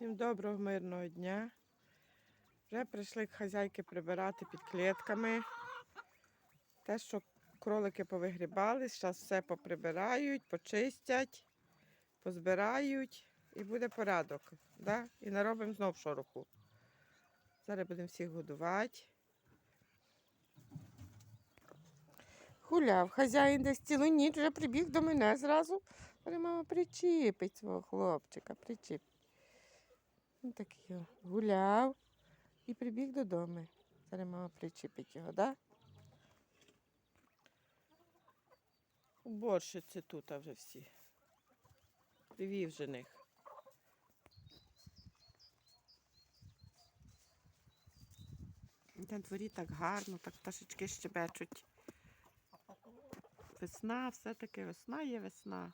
Всім доброго мирного дня. Вже прийшли хазяйки прибирати під клітками. Те, що кролики повигрібали, зараз все поприбирають, почистять, позбирають і буде порядок. Да? І наробимо знов шороху. Зараз будемо всіх годувати. Гуляв, хазяїн десь цілу ніч вже прибіг до мене зразу. Але мама причіпить свого хлопчика, причіп. Він такий гуляв і прибіг додому. Зараз мама причепить його, так? Да? Уборщиці тут вже всі. Привів жених. На дворі так гарно, так пташечки щебечуть. Весна, все-таки весна є весна.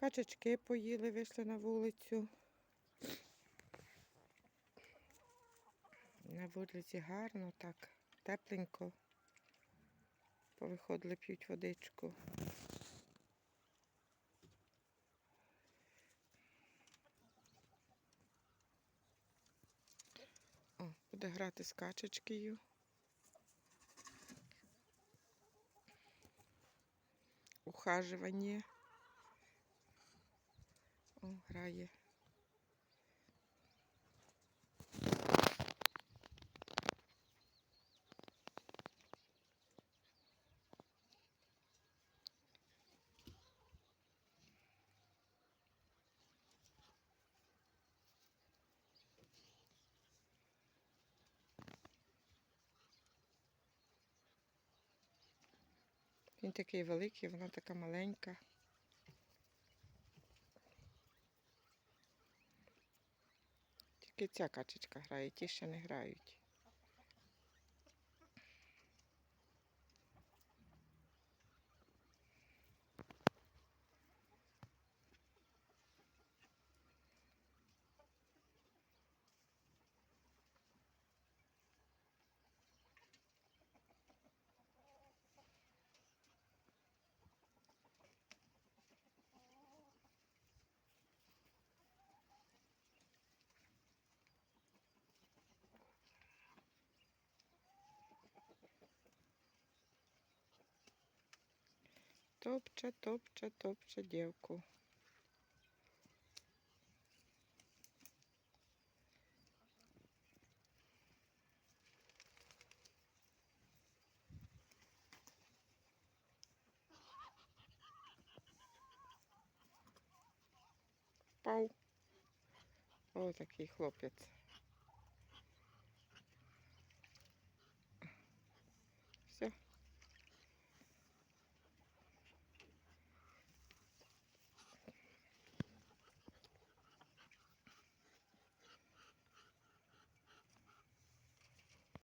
Качечки поїли, вийшли на вулицю. На вулиці гарно, так, тепленько. Повиходили, п'ють водичку. О, буде грати з качечкою. Ухажування. Грає. Він такий великий, вона така маленька. Тільки ця качечка грає, ті ще не грають. Топче, топче, топче дівку. Пау. О, такий хлопець.